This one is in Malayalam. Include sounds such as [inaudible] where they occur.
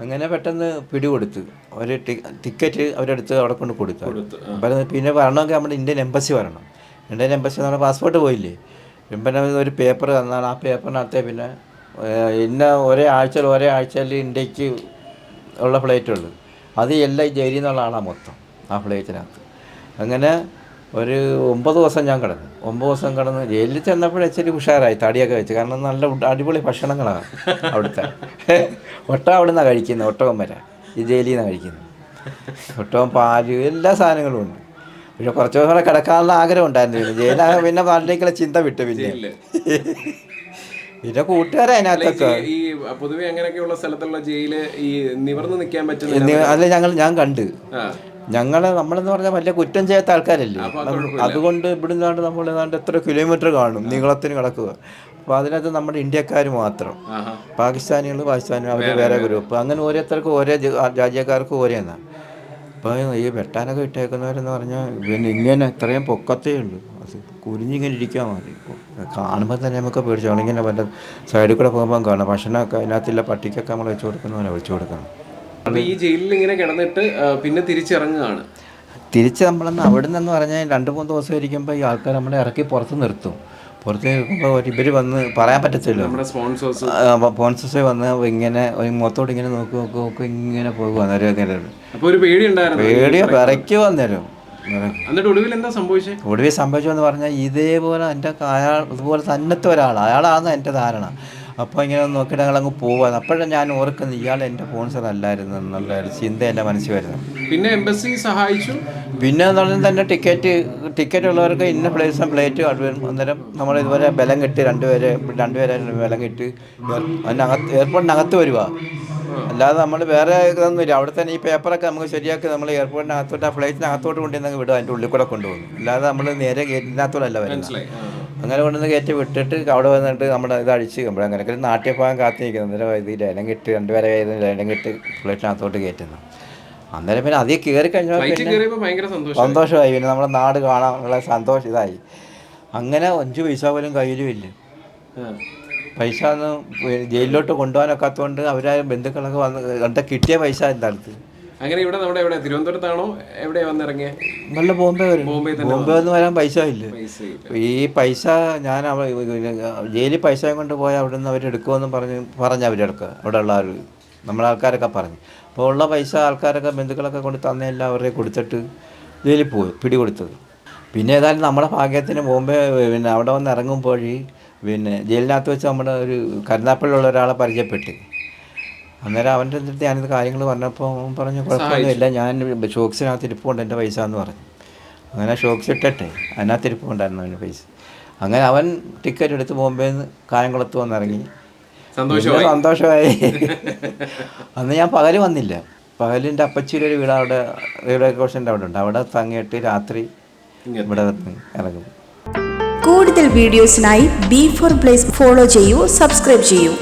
അങ്ങനെ പെട്ടെന്ന് പിടികൊടുത്ത്. ഒരു ടിക്കറ്റ് അവരെടുത്ത് അവിടെ കൊണ്ട് കൊടുത്തു. അപ്പം പിന്നെ വരണമെങ്കിൽ നമ്മുടെ ഇന്ത്യൻ എംബസി വരണം. ഇന്ത്യൻ എംബസി നമ്മുടെ പാസ്പോർട്ട് പോയില്ലേ? പിന്നെ ഒരു പേപ്പർ തന്നാണ് ആ പേപ്പറിനകത്തെ പിന്നെ ഇന്ന ഒരേ ആഴ്ചയിൽ ഒരേ ആഴ്ചയിൽ ഇന്ത്യയ്ക്ക് ഉള്ള ഫ്ലൈറ്റ് ഉള്ളു അത് എല്ലാം ജയിലിൽ നിന്നുള്ള ആളാണ് മൊത്തം ആ ഫ്ലൈറ്റിനകത്ത്. അങ്ങനെ ഒരു ഒമ്പത് ദിവസം ഞാൻ കിടന്നു. ഒമ്പത് ദിവസം കിടന്ന് ജയിലിൽ ചെന്നപ്പോഴേ ഇച്ചിരി ഉഷാറായി തടിയൊക്കെ വെച്ച്. കാരണം നല്ല അടിപൊളി ഭക്ഷണങ്ങളാണ് അവിടുത്തെ. [laughs] ഒട്ടകം അവിടെ നിന്നാണ് കഴിക്കുന്നത് ഒട്ടകം വരെ ഈ ജയിലിൽ നിന്നാണ് കഴിക്കുന്നത് ഒട്ടകം പാൽ എല്ലാ സാധനങ്ങളും ഉണ്ട്. പക്ഷെ കുറച്ച് ദിവസം കൂടെ കിടക്കാനുള്ള ആഗ്രഹം ഉണ്ടായിരുന്നു ജയിലാ പിന്നെ പാലിലേക്കുള്ള ചിന്ത വിട്ടു പിന്നെ. [laughs] പിന്നെ കൂട്ടുകാരെ അതിനകത്തൊക്കെ ഈ പൊതുവെ അങ്ങനെയൊക്കെയുള്ള സ്ഥലത്തുള്ള ജയിൽ ഈ നിവർന്ന് നിൽക്കാൻ പറ്റുന്ന അല്ല ഞങ്ങൾ ഞാൻ കണ്ട്. ആ ഞങ്ങൾ നമ്മളെന്ന് പറഞ്ഞാൽ വലിയ കുറ്റം ചെയ്യാത്ത ആൾക്കാരല്ലേ? അതുകൊണ്ട് ഇവിടുന്നാണ്ട് നമ്മൾ ഏതാണ്ട് എത്ര കിലോമീറ്റർ കാണും നീളത്തിന് കിടക്കുക അപ്പോൾ അതിനകത്ത് നമ്മുടെ ഇന്ത്യക്കാർ മാത്രം. പാകിസ്ഥാനികൾ പാകിസ്ഥാനികൾ അവർ വേറെ ഗ്രൂപ്പ്. അങ്ങനെ ഓരോരുത്തർക്കും ഓരോ രാജ്യക്കാർക്കും ഓരോന്നാണ് അപ്പോൾ ഈ വെട്ടാനൊക്കെ ഇട്ടേക്കുന്നവരെന്ന് പറഞ്ഞാൽ പിന്നെ ഇങ്ങനെ ഇത്രയും പൊക്കത്തേ ഉള്ളൂ. അത് കുരിഞ്ഞിങ്ങനെ ഇരിക്കാൻ മതി. കാണുമ്പോൾ തന്നെ നമുക്ക് പേടിച്ചു ഇങ്ങനെ വല്ല സൈഡിൽ കൂടെ പോകുമ്പോൾ കാണാം. ഭക്ഷണമൊക്കെ അതിനകത്തുള്ള പട്ടിക്കൊക്കെ നമ്മൾ വെച്ച് കൊടുക്കുന്നവരെ വെച്ച് കൊടുക്കണം അപ്പൊ ഈ ജയിലിൽ ഇങ്ങനെ കിടന്നിട്ട് പിന്നെ തിരിച്ചിറങ്ങുകയാണ്. തിരിച്ച് നമ്മളെന്ന് അവിടെ നിന്ന് പറഞ്ഞാൽ രണ്ട് മൂന്ന് ദിവസം ഇരിക്കുമ്പോൾ ഈ ആൾക്കാർ നമ്മളെ ഇറക്കി പുറത്ത് നിർത്തും. പുറത്ത് നിൽക്കുമ്പോൾ ഇവർ വന്ന് പറയാൻ പറ്റത്തില്ല. നമ്മുടെ സ്പോൺസേഴ്സ് സ്പോൺസേഴ്സ് വന്ന് ഇങ്ങനെ ഒരു മുഖത്തോട്ട് ഇങ്ങനെ നോക്കി നോക്കി നോക്കി ഇങ്ങനെ പോകുക പേടിയോ വിറയ്ക്കോ അന്നേരം ഒടുവിൽ എന്താ ഒടുവിൽ സംഭവിച്ചതെന്ന് പറഞ്ഞാൽ ഇതേപോലെ എന്റെ അയാൾ ഇതുപോലെ തന്നത്തെ ഒരാൾ അയാളാണ് എന്റെ ധാരണ. അപ്പോൾ ഇങ്ങനെ നോക്കിയിട്ട് ഞങ്ങൾ അങ്ങ് പോവാ അപ്പോഴാണ് ഞാൻ ഓർക്കുന്നത് ഇയാൾ എന്റെ സ്പോൺസർ അല്ലായിരുന്നു എന്നുള്ള ഒരു ചിന്ത എന്റെ മനസ്സിൽ വരുന്നു. പിന്നെ എംബസി സഹായിച്ചു? പിന്നെ എന്ന് പറഞ്ഞാൽ തന്നെ ടിക്കറ്റ് ടിക്കറ്റ് ഉള്ളവർക്ക് ഇന്ന പ്ലേസും പ്ലേറ്റ് അന്നേരം നമ്മൾ ഇതുപോലെ ബലം കെട്ടി രണ്ടുപേരെ രണ്ടുപേരെ ബലം കെട്ടി അതിനകത്ത് എയർപോർട്ടിനകത്ത് വരുക അല്ലാതെ നമ്മൾ വേറെ ഇതൊന്നുമില്ല അവിടെ തന്നെ ഈ പേപ്പറൊക്കെ നമുക്ക് ശരിയാക്കി നമ്മൾ എയർപോർട്ടിനകത്തോട്ട് ആ ഫ്ലൈറ്റിനകത്തോട്ട് കൊണ്ടുവന്ന് വിടുക അതിന്റെ ഉള്ളിൽ കൂടെ കൊണ്ടുപോകും അല്ലാതെ നമ്മൾ നേരെ ഗേറ്റിനകത്തോടല്ല വരുന്നത്. അങ്ങനെ കൊണ്ടുവന്ന് കയറ്റി വിട്ടിട്ട് അവിടെ വന്നിട്ട് നമ്മുടെ ഇത് അഴിച്ച് നമ്മൾ അങ്ങനെയൊക്കെ പോകാൻ കാത്തി നിൽക്കുന്നത് അന്നേരം ഇത് ലൈനം കിട്ട് രണ്ടുപേരെ കയ്യിൽ നിന്ന് ലേലം കിട്ടി ഫ്ലൈറ്റിനകത്തോട്ട് കയറ്റുന്നു. അന്നേരം പിന്നെ അതിൽ കയറി കഴിഞ്ഞാൽ പിന്നെ സന്തോഷമായി. പിന്നെ നമ്മുടെ നാട് കാണാനുള്ള സന്തോഷം ഇതായി. അങ്ങനെ അഞ്ച് പൈസ പോലും കയ്യിലും ഇല്ല. പൈസ ഒന്നും ജയിലിലോട്ട് കൊണ്ടുപോകാനൊക്കാത്തതുകൊണ്ട് അവരായ ബന്ധുക്കളൊക്കെ വന്ന് കണ്ട കിട്ടിയ പൈസ എന്റെ അടുത്ത് അങ്ങനെ ഇവിടെ നമ്മുടെ എവിടെ? തിരുവനന്തപുരത്താണോ? എവിടെ വന്നിറങ്ങിയ? നല്ല ബോംബെ വരും. ബോംബെ തന്നെ ബോംബെ വന്ന്. വരാൻ പൈസ ഇല്ല. ഈ പൈസ ഞാൻ ജയിലിൽ പൈസ കൊണ്ട് പോയാൽ അവിടെ നിന്ന് അവരെടുക്കുമെന്ന് പറഞ്ഞ് പറഞ്ഞ അവരെടുക്കുക അവിടെ ഉള്ള ആൾ നമ്മളെ ആൾക്കാരൊക്കെ പറഞ്ഞു. അപ്പോൾ ഉള്ള പൈസ ആൾക്കാരൊക്കെ ബന്ധുക്കളൊക്കെ കൊണ്ട് തന്നെല്ലാം അവരെ കൊടുത്തിട്ട് ജയിലിൽ പോയി പിടികൊടുത്തത്. പിന്നെ ഏതായാലും നമ്മുടെ ഭാഗ്യത്തിന് ബോംബെ പിന്നെ അവിടെ വന്ന് ഇറങ്ങുമ്പോൾ പിന്നെ ജയിലിനകത്ത് വെച്ച് നമ്മുടെ ഒരു കരുനാപ്പള്ളിയുള്ള ഒരാളെ പരിചയപ്പെട്ട്. അന്നേരം അവന്റെ അടുത്ത് ഞാനിത് കാര്യങ്ങൾ പറഞ്ഞപ്പോൾ പറഞ്ഞു കുഴപ്പമൊന്നുമില്ല ഞാൻ ഷോക്സിനകത്ത് ഇരിപ്പുണ്ട് എന്റെ പൈസ എന്ന് പറഞ്ഞു. അങ്ങനെ ഷോക്സ് ഇട്ടട്ടെ അതിനകത്ത് ഇരിപ്പുണ്ടായിരുന്നു അവന്റെ പൈസ. അങ്ങനെ അവൻ ടിക്കറ്റ് എടുത്ത് ബോംബെയിൽ നിന്ന് കായംകുളത്ത് വന്നിറങ്ങി. സന്തോഷമായി? സന്തോഷമായി. അന്ന് ഞാൻ പകൽ വന്നില്ല. പകലിന്റെ അപ്പച്ചിയുടെ ഒരു വീട് അവിടെ റെയിൽവേ കോഷന്റെ അവിടെ ഉണ്ട്. അവിടെ തങ്ങിയിട്ട് രാത്രി ഇവിടെ ഇറങ്ങും. കൂടുതൽ വീഡിയോസിനായി ബി ഫോർ പ്ലേസ് ഫോളോ ചെയ്യൂ സബ്സ്ക്രൈബ് ചെയ്യൂ.